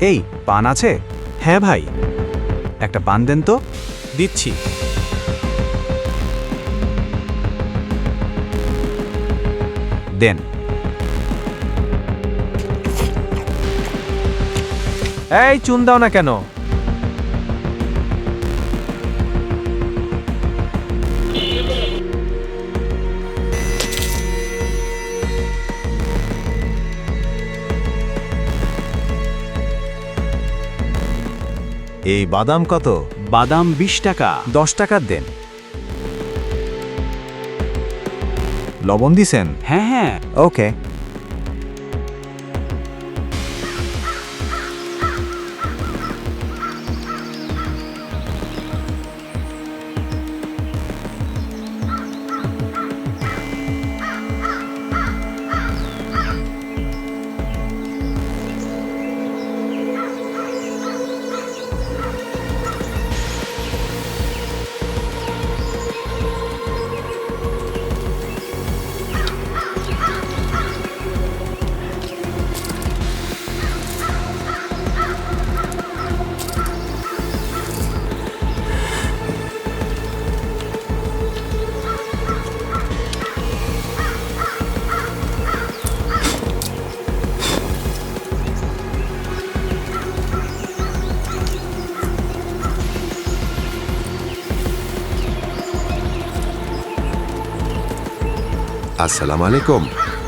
এই, পান আছে? হ্যাঁ ভাই। একটা পান দেন তো। দিচ্ছি। দেন। এই, চুন দাও না কেন? এই বাদাম কত? বাদাম বিশ টাকা। দশ টাকার দেন। লবণ দিছেন? হ্যাঁ হ্যাঁ। ওকে। আসসালামু আলাইকুম।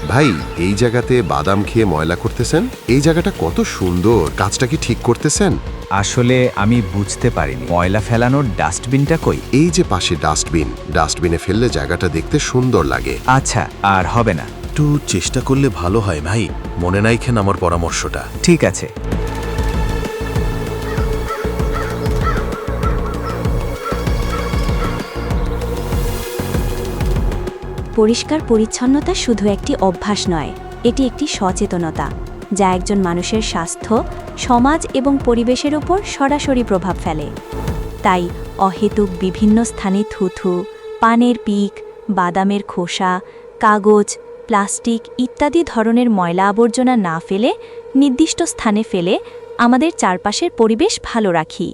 ভাই এই জায়গাতে বাদাম খেয়ে ময়লা করতেছেন? এই জায়গাটা কত সুন্দর। কাজটা কি ঠিক করতেছেন? আসলে আমি বুঝতে পারিনি। ময়লা ফেলানোর ডাস্টবিনটা কই? এই যে পাশে ডাস্টবিন ডাস্টবিনে ফেললে জায়গাটা দেখতে সুন্দর লাগে। আচ্ছা আর হবে না। একটু চেষ্টা করলে ভালো হয় ভাই। মনে নাইখেন আমার পরামর্শটা। ঠিক আছে। পরিষ্কার পরিচ্ছন্নতা শুধু একটি অভ্যাস নয়, এটি একটি সচেতনতা, যা একজন মানুষের স্বাস্থ্য, সমাজ এবং পরিবেশের উপর সরাসরি প্রভাব ফেলে। তাই অহেতুক বিভিন্ন স্থানে থুথু, পানের পিক, বাদামের খোসা, কাগজ, প্লাস্টিক ইত্যাদি ধরনের ময়লা আবর্জনা না ফেলে নির্দিষ্ট স্থানে ফেলে আমাদের চারপাশের পরিবেশ ভালো রাখি।